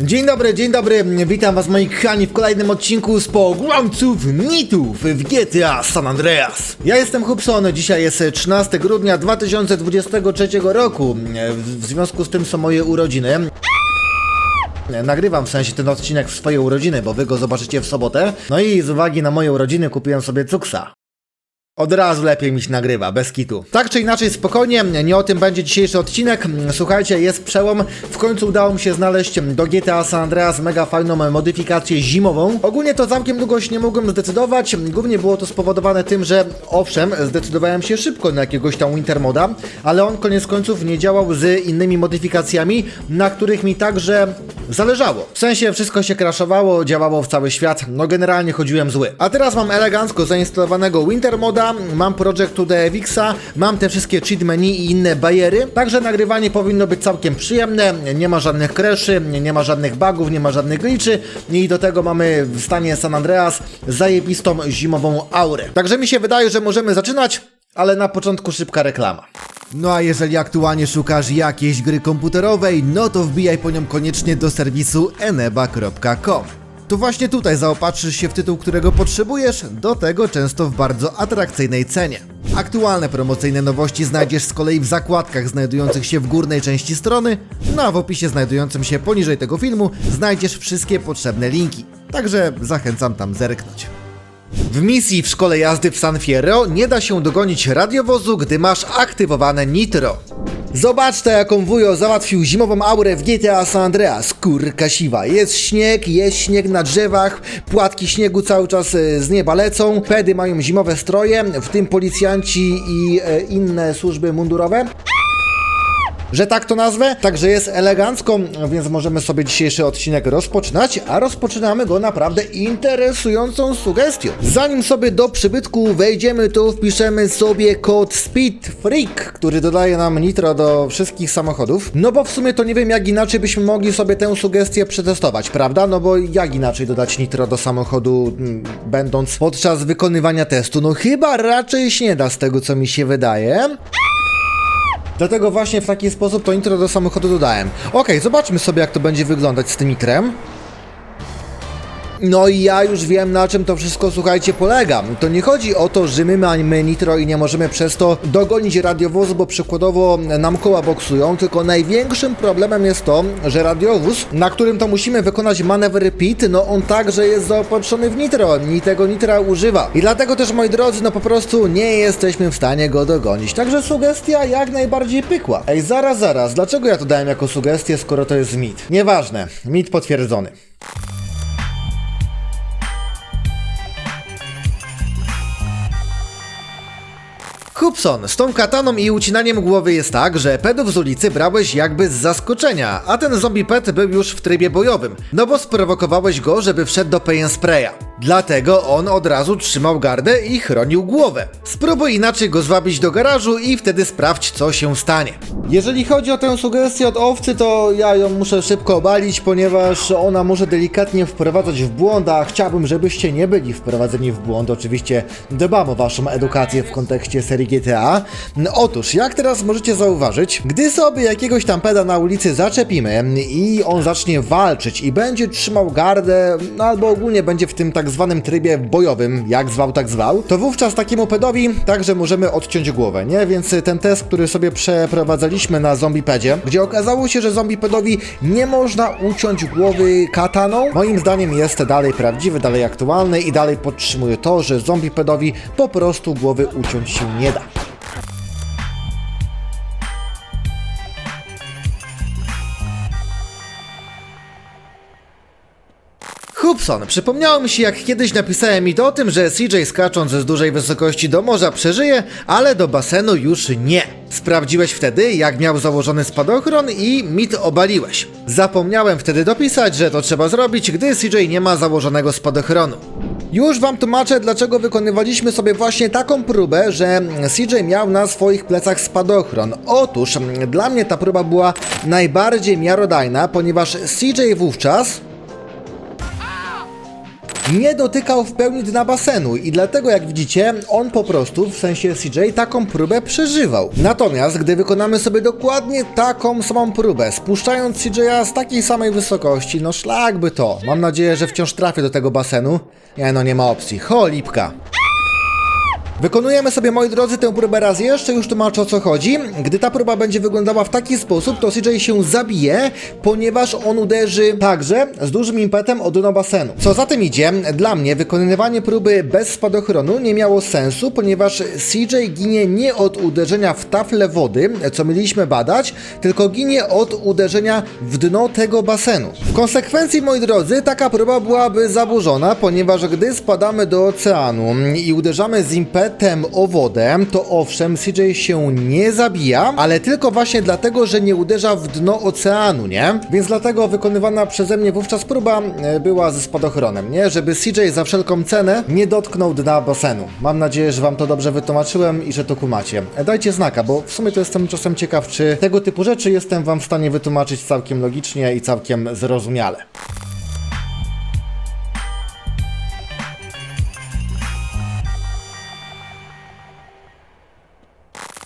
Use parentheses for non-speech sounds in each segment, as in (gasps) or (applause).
Dzień dobry, dzień dobry, witam was moi kochani w kolejnym odcinku z pogromców mitów w GTA San Andreas. Ja jestem Hubson, dzisiaj jest 13 grudnia 2023 roku, w związku z tym są moje urodziny. Nagrywam w sensie ten odcinek w swoje urodziny, bo wy go zobaczycie w sobotę. No i z uwagi na moje urodziny kupiłem sobie cuksa. Od razu lepiej mi się nagrywa, bez kitu. Tak czy inaczej, spokojnie, nie o tym będzie dzisiejszy odcinek. Słuchajcie, jest przełom. W końcu udało mi się znaleźć do GTA San Andreas mega fajną modyfikację zimową. Ogólnie to całkiem długo się nie mogłem zdecydować. Głównie było to spowodowane tym, że owszem, zdecydowałem się szybko na jakiegoś tam Winter moda, ale on koniec końców nie działał z innymi modyfikacjami, na których mi także zależało. W sensie wszystko się crashowało, działało w cały świat, no generalnie chodziłem zły. A teraz mam elegancko zainstalowanego Winter mam Project to DFX-a, mam te wszystkie cheat menu i inne bajery, także nagrywanie powinno być całkiem przyjemne, nie ma żadnych crashy, nie ma żadnych bugów, nie ma żadnych glitchy i do tego mamy w stanie San Andreas zajebistą zimową aurę. Także mi się wydaje, że możemy zaczynać, ale na początku szybka reklama. No a jeżeli aktualnie szukasz jakiejś gry komputerowej, no to wbijaj po nią koniecznie do serwisu eneba.com. To właśnie tutaj zaopatrzysz się w tytuł, którego potrzebujesz, do tego często w bardzo atrakcyjnej cenie. Aktualne promocyjne nowości znajdziesz z kolei w zakładkach znajdujących się w górnej części strony, no a w opisie znajdującym się poniżej tego filmu znajdziesz wszystkie potrzebne linki. Także zachęcam tam zerknąć. W misji w szkole jazdy w San Fierro nie da się dogonić radiowozu, gdy masz aktywowane nitro. Zobacz jaką wujo załatwił zimową aurę w GTA San Andreas. Kurka siwa. Jest śnieg, jest śnieg na drzewach, płatki śniegu cały czas e, z nieba lecą, pedy mają zimowe stroje, w tym policjanci i e, inne służby mundurowe że tak to nazwę. Także jest elegancko, więc możemy sobie dzisiejszy odcinek rozpoczynać, a rozpoczynamy go naprawdę interesującą sugestią. Zanim sobie do przybytku wejdziemy, to wpiszemy sobie kod Speed Freak, który dodaje nam nitro do wszystkich samochodów. No bo w sumie to nie wiem, jak inaczej byśmy mogli sobie tę sugestię przetestować, prawda? No bo jak inaczej dodać nitro do samochodu, mm, będąc podczas wykonywania testu? No chyba raczej się nie da z tego, co mi się wydaje. Dlatego właśnie w taki sposób to intro do samochodu dodałem. Okej, zobaczmy sobie jak to będzie wyglądać z tym itrem. No i ja już wiem na czym to wszystko, słuchajcie, polega. To nie chodzi o to, że my mamy nitro i nie możemy przez to dogonić radiowozu, bo przykładowo nam koła boksują, tylko największym problemem jest to, że radiowóz, na którym to musimy wykonać manewr pit, no on także jest zaopatrzony w nitro i tego nitra używa. I dlatego też, moi drodzy, no po prostu nie jesteśmy w stanie go dogonić. Także sugestia jak najbardziej pykła. Ej, zaraz, zaraz, dlaczego ja to dałem jako sugestię, skoro to jest mit? Nieważne, mit potwierdzony. Hubson, z tą kataną i ucinaniem głowy jest tak, że pedów z ulicy brałeś jakby z zaskoczenia, a ten zombie pet był już w trybie bojowym, no bo sprowokowałeś go, żeby wszedł do Pay and Spraya. Dlatego on od razu trzymał gardę i chronił głowę. Spróbuj inaczej go zwabić do garażu i wtedy sprawdź, co się stanie. Jeżeli chodzi o tę sugestię od owcy, to ja ją muszę szybko obalić, ponieważ ona może delikatnie wprowadzać w błąd, a chciałbym, żebyście nie byli wprowadzeni w błąd. Oczywiście dbam o waszą edukację w kontekście serii GTA. Otóż, jak teraz możecie zauważyć, gdy sobie jakiegoś tam peda na ulicy zaczepimy i on zacznie walczyć i będzie trzymał gardę, no albo ogólnie będzie w tym tak zwanym trybie bojowym, jak zwał, tak zwał, to wówczas takiemu pedowi także możemy odciąć głowę, nie? Więc ten test, który sobie przeprowadzaliśmy na zombiepedzie, gdzie okazało się, że zombiepedowi nie można uciąć głowy kataną, moim zdaniem jest dalej prawdziwy, dalej aktualny i dalej podtrzymuje to, że zombiepedowi po prostu głowy uciąć się nie da. Hubson, przypomniało mi się jak kiedyś napisałem mi to o tym, że CJ skacząc z dużej wysokości do morza przeżyje, ale do basenu już nie. Sprawdziłeś wtedy, jak miał założony spadochron i mit obaliłeś. Zapomniałem wtedy dopisać, że to trzeba zrobić, gdy CJ nie ma założonego spadochronu. Już wam tłumaczę, dlaczego wykonywaliśmy sobie właśnie taką próbę, że CJ miał na swoich plecach spadochron. Otóż mm, dla mnie ta próba była najbardziej miarodajna, ponieważ CJ wówczas nie dotykał w pełni dna basenu i dlatego jak widzicie, on po prostu, w sensie CJ, taką próbę przeżywał. Natomiast gdy wykonamy sobie dokładnie taką samą próbę, spuszczając CJ'a z takiej samej wysokości, no szlak by to. Mam nadzieję, że wciąż trafię do tego basenu. Nie no, nie ma opcji. Ho, lipka. Wykonujemy sobie, moi drodzy, tę próbę raz jeszcze, już tłumaczę o co chodzi. Gdy ta próba będzie wyglądała w taki sposób, to CJ się zabije, ponieważ on uderzy także z dużym impetem o dno basenu. Co za tym idzie, dla mnie wykonywanie próby bez spadochronu nie miało sensu, ponieważ CJ ginie nie od uderzenia w taflę wody, co mieliśmy badać, tylko ginie od uderzenia w dno tego basenu. W konsekwencji, moi drodzy, taka próba byłaby zaburzona, ponieważ gdy spadamy do oceanu i uderzamy z impetem o wodę, to owszem, CJ się nie zabija, ale tylko właśnie dlatego, że nie uderza w dno oceanu, nie? Więc dlatego wykonywana przeze mnie wówczas próba e, była ze spadochronem, nie? Żeby CJ za wszelką cenę nie dotknął dna basenu. Mam nadzieję, że wam to dobrze wytłumaczyłem i że to kumacie. E, Dajcie znaka, bo w sumie to jestem czasem ciekaw, czy tego typu rzeczy jestem wam w stanie wytłumaczyć całkiem logicznie i całkiem zrozumiale.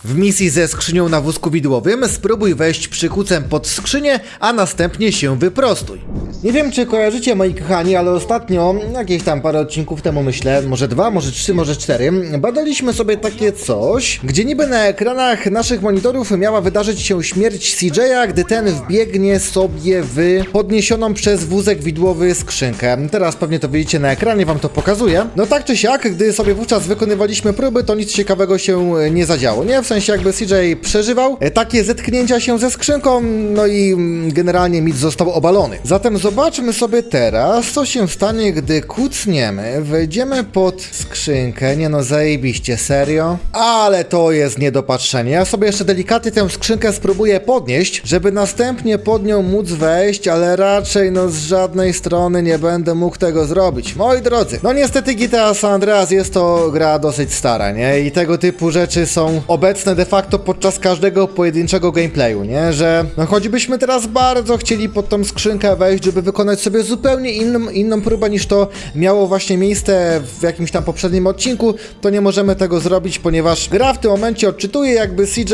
W misji ze skrzynią na wózku widłowym spróbuj wejść przykucem pod skrzynię, a następnie się wyprostuj. Nie wiem, czy kojarzycie, moi kochani, ale ostatnio, jakieś tam parę odcinków temu myślę, może dwa, może trzy, może cztery, badaliśmy sobie takie coś, gdzie niby na ekranach naszych monitorów miała wydarzyć się śmierć CJ'a, gdy ten wbiegnie sobie w podniesioną przez wózek widłowy skrzynkę. Teraz pewnie to widzicie na ekranie, wam to pokazuję. No tak czy siak, gdy sobie wówczas wykonywaliśmy próby, to nic ciekawego się nie zadziało, nie? W sensie jakby CJ przeżywał e, takie zetknięcia się ze skrzynką, no i mm, generalnie mit został obalony. Zatem zobaczmy sobie teraz, co się stanie, gdy kucniemy, wejdziemy pod skrzynkę, nie no zajebiście, serio? Ale to jest niedopatrzenie. Ja sobie jeszcze delikatnie tę skrzynkę spróbuję podnieść, żeby następnie pod nią móc wejść, ale raczej no z żadnej strony nie będę mógł tego zrobić. Moi drodzy, no niestety GTA San Andreas jest to gra dosyć stara, nie? I tego typu rzeczy są obecne de facto podczas każdego pojedynczego gameplayu, nie? Że no choćbyśmy teraz bardzo chcieli pod tą skrzynkę wejść, żeby wykonać sobie zupełnie inną, inną próbę niż to miało właśnie miejsce w jakimś tam poprzednim odcinku, to nie możemy tego zrobić, ponieważ gra w tym momencie odczytuje jakby CJ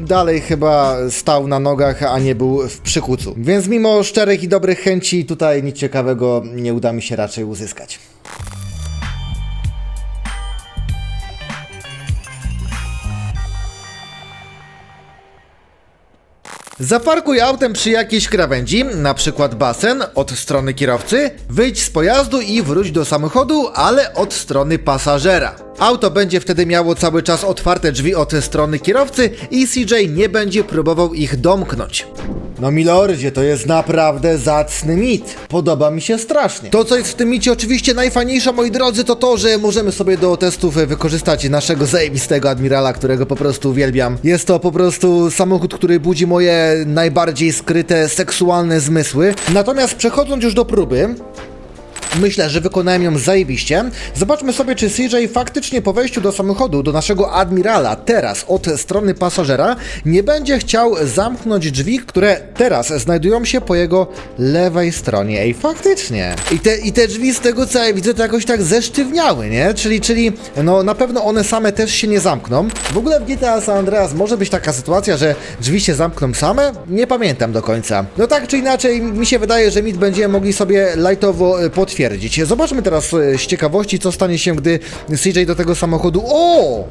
dalej chyba stał na nogach, a nie był w przykucu. Więc mimo szczerych i dobrych chęci tutaj nic ciekawego nie uda mi się raczej uzyskać. Zaparkuj autem przy jakiejś krawędzi, na przykład basen, od strony kierowcy, wyjdź z pojazdu i wróć do samochodu, ale od strony pasażera. Auto będzie wtedy miało cały czas otwarte drzwi od strony kierowcy i CJ nie będzie próbował ich domknąć. No milordzie, to jest naprawdę zacny mit. Podoba mi się strasznie. To, co jest w tym micie oczywiście najfajniejsze, moi drodzy, to to, że możemy sobie do testów wykorzystać naszego zajebistego admirala, którego po prostu uwielbiam. Jest to po prostu samochód, który budzi moje najbardziej skryte seksualne zmysły. Natomiast przechodząc już do próby, Myślę, że wykonałem ją zajebiście. Zobaczmy sobie, czy CJ faktycznie po wejściu do samochodu, do naszego admirala, teraz od strony pasażera, nie będzie chciał zamknąć drzwi, które teraz znajdują się po jego lewej stronie. Ej, faktycznie. I te, i te drzwi z tego, co ja widzę, to jakoś tak zesztywniały, nie? Czyli, czyli, no na pewno one same też się nie zamkną. W ogóle w GTA San Andreas może być taka sytuacja, że drzwi się zamkną same? Nie pamiętam do końca. No tak czy inaczej, mi się wydaje, że mit będziemy mogli sobie lightowo e, potwierdzić. Zobaczmy teraz e, z ciekawości, co stanie się, gdy CJ do tego samochodu... O!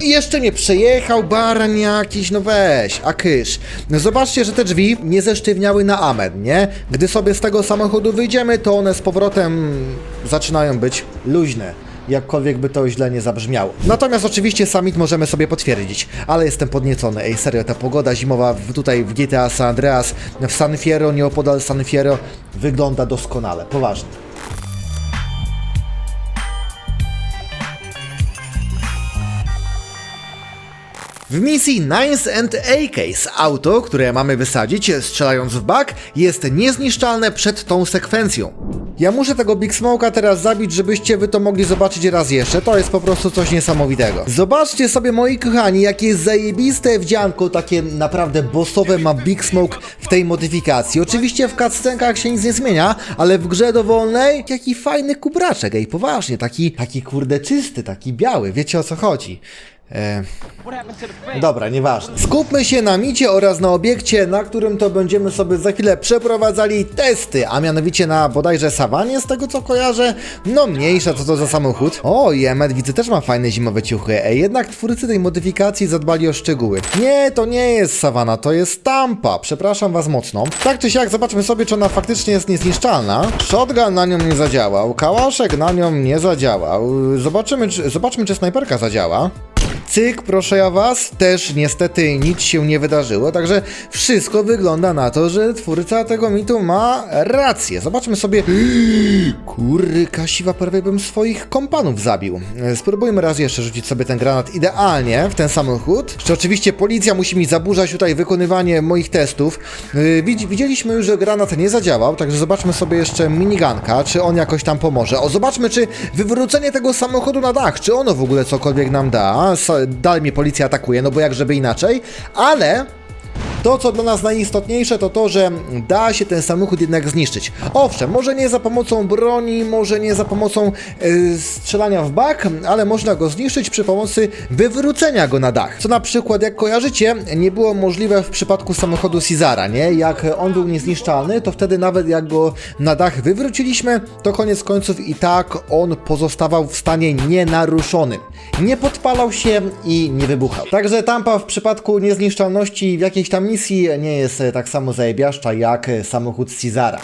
I jeszcze nie przejechał baran jakiś, no weź, a kysz. Zobaczcie, że te drzwi nie zesztywniały na amen, nie? Gdy sobie z tego samochodu wyjdziemy, to one z powrotem zaczynają być luźne jakkolwiek by to źle nie zabrzmiało. Natomiast oczywiście summit możemy sobie potwierdzić, ale jestem podniecony. Ej, serio, ta pogoda zimowa w, tutaj w GTA San Andreas, w San Fierro, nieopodal San Fierro, wygląda doskonale, poważnie. W misji Nines and A-Case auto, które mamy wysadzić strzelając w bak, jest niezniszczalne przed tą sekwencją. Ja muszę tego Big Smoke'a teraz zabić, żebyście wy to mogli zobaczyć raz jeszcze. To jest po prostu coś niesamowitego. Zobaczcie sobie, moi kochani, jakie zajebiste wdzianko, takie naprawdę bossowe ma Big Smoke w tej modyfikacji. Oczywiście w cutscenkach się nic nie zmienia, ale w grze dowolnej, jaki fajny kubraczek, ej, poważnie, taki, taki kurde czysty, taki biały, wiecie o co chodzi. E, Dobra, nieważne. Skupmy się na micie oraz na obiekcie, na którym to będziemy sobie za chwilę przeprowadzali testy, a mianowicie na bodajże sawanie, z tego co kojarzę. No mniejsza, co to za samochód. O, i Emmet widzę też ma fajne zimowe ciuchy. Ej, jednak twórcy tej modyfikacji zadbali o szczegóły. Nie, to nie jest sawana, to jest tampa. Przepraszam was mocno. Tak czy siak, zobaczmy sobie, czy ona faktycznie jest niezniszczalna. Shotgun na nią nie zadziałał, kałaszek na nią nie zadziałał. Zobaczymy, czy, zobaczmy, czy snajperka zadziała. Cyk, proszę ja was, też niestety nic się nie wydarzyło, także wszystko wygląda na to, że twórca tego mitu ma rację. Zobaczmy sobie. (gasps) Kurry, kasiwa, prawie bym swoich kompanów zabił. Spróbujmy raz jeszcze rzucić sobie ten granat idealnie w ten samochód. Jeszcze oczywiście policja musi mi zaburzać tutaj wykonywanie moich testów. Yy, widz- Widzieliśmy już, że granat nie zadziałał, także zobaczmy sobie jeszcze miniganka, czy on jakoś tam pomoże. O, zobaczmy, czy wywrócenie tego samochodu na dach, czy ono w ogóle cokolwiek nam da. Dalej mnie policja atakuje, no bo jak żeby inaczej, ale to, co dla nas najistotniejsze, to to, że da się ten samochód jednak zniszczyć. Owszem, może nie za pomocą broni, może nie za pomocą y, strzelania w bak, ale można go zniszczyć przy pomocy wywrócenia go na dach. Co na przykład, jak kojarzycie, nie było możliwe w przypadku samochodu Cizara, nie? Jak on był niezniszczalny, to wtedy nawet jak go na dach wywróciliśmy, to koniec końców i tak on pozostawał w stanie nienaruszonym. Nie podpalał się i nie wybuchał. Także tampa w przypadku niezniszczalności w jakiejś tam nie jest e, tak samo zajebiaszcza jak e, samochód Cizara.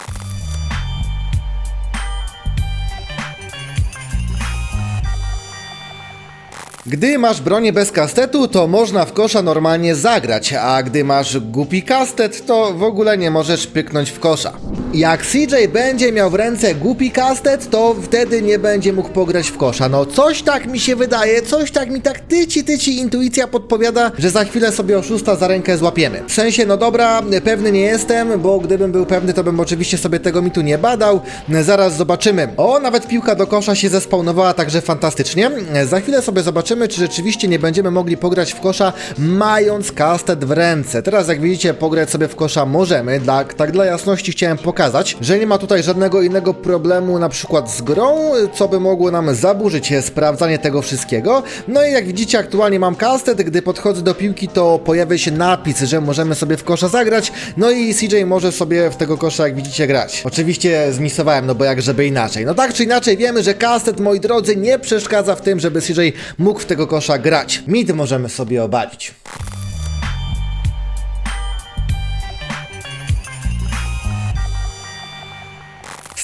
Gdy masz bronię bez kastetu, to można w kosza normalnie zagrać, a gdy masz głupi kastet, to w ogóle nie możesz pyknąć w kosza. Jak CJ będzie miał w ręce głupi kastet, to wtedy nie będzie mógł pograć w kosza. No coś tak mi się wydaje, coś tak mi tak tyci tyci intuicja podpowiada, że za chwilę sobie oszusta za rękę złapiemy. W sensie, no dobra, pewny nie jestem, bo gdybym był pewny, to bym oczywiście sobie tego mitu nie badał. Zaraz zobaczymy. O, nawet piłka do kosza się zespawnowała, także fantastycznie. Za chwilę sobie zobaczymy, czy rzeczywiście nie będziemy mogli pograć w kosza, mając kastet w ręce. Teraz, jak widzicie, pograć sobie w kosza możemy. Dla, tak dla jasności chciałem pokazać, że nie ma tutaj żadnego innego problemu, na przykład z grą, co by mogło nam zaburzyć sprawdzanie tego wszystkiego. No i jak widzicie, aktualnie mam kastet. Gdy podchodzę do piłki, to pojawia się napis, że możemy sobie w kosza zagrać. No i CJ może sobie w tego kosza, jak widzicie, grać. Oczywiście zmisowałem, no bo jak żeby inaczej. No tak czy inaczej, wiemy, że kastet, moi drodzy, nie przeszkadza w tym, żeby CJ mógł w tego kosza grać. Mid możemy sobie obalić.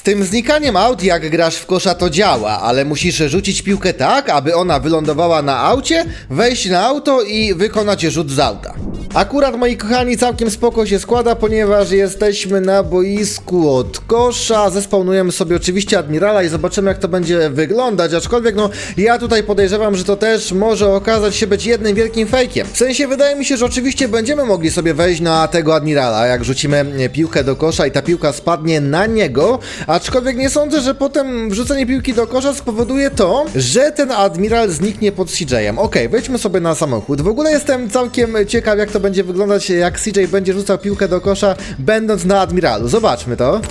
Tym znikaniem aut, jak grasz w kosza, to działa, ale musisz rzucić piłkę tak, aby ona wylądowała na aucie, wejść na auto i wykonać rzut z auta. Akurat, moi kochani, całkiem spoko się składa, ponieważ jesteśmy na boisku od kosza. Zespawnujemy sobie oczywiście admirala i zobaczymy, jak to będzie wyglądać. Aczkolwiek, no, ja tutaj podejrzewam, że to też może okazać się być jednym wielkim fejkiem. W sensie, wydaje mi się, że oczywiście będziemy mogli sobie wejść na tego admirala, jak rzucimy piłkę do kosza i ta piłka spadnie na niego. Aczkolwiek nie sądzę, że potem wrzucenie piłki do kosza spowoduje to, że ten admiral zniknie pod CJ-em. Okej, wejdźmy sobie na samochód. W ogóle jestem całkiem ciekaw, jak to będzie wyglądać, jak CJ będzie rzucał piłkę do kosza, będąc na admiralu. Zobaczmy to.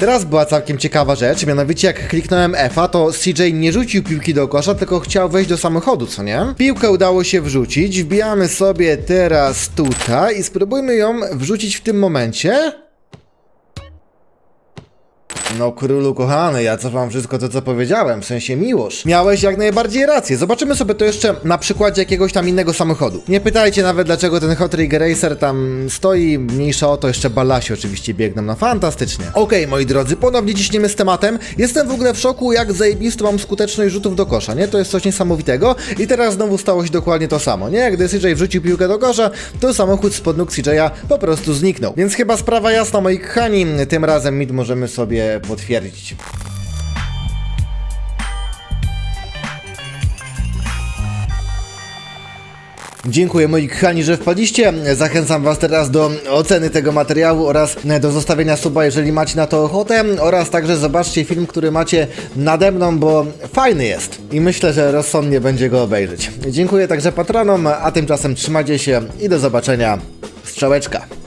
Teraz była całkiem ciekawa rzecz, mianowicie jak kliknąłem F, to CJ nie rzucił piłki do kosza, tylko chciał wejść do samochodu, co nie? Piłkę udało się wrzucić, wbijamy sobie teraz tutaj i spróbujmy ją wrzucić w tym momencie. No królu kochany, ja cofam wszystko to, co powiedziałem, w sensie miłość. Miałeś jak najbardziej rację. Zobaczymy sobie to jeszcze na przykładzie jakiegoś tam innego samochodu. Nie pytajcie nawet, dlaczego ten Hot Rig Racer tam stoi, mniejsza o to, jeszcze balasi oczywiście biegną, no fantastycznie. Okej, moi drodzy, ponownie ciśniemy z tematem. Jestem w ogóle w szoku, jak zajebistą mam skuteczność rzutów do kosza, nie? To jest coś niesamowitego. I teraz znowu stało się dokładnie to samo, nie? Gdy CJ wrzucił piłkę do kosza, to samochód spod nóg CJ'a po prostu zniknął. Więc chyba sprawa jasna, moi kochani, tym razem mid możemy sobie potwierdzić. Dziękuję moi kochani, że wpadliście. Zachęcam was teraz do oceny tego materiału oraz do zostawienia suba, jeżeli macie na to ochotę oraz także zobaczcie film, który macie nade mną, bo fajny jest i myślę, że rozsądnie będzie go obejrzeć. Dziękuję także patronom, a tymczasem trzymajcie się i do zobaczenia. Strzałeczka.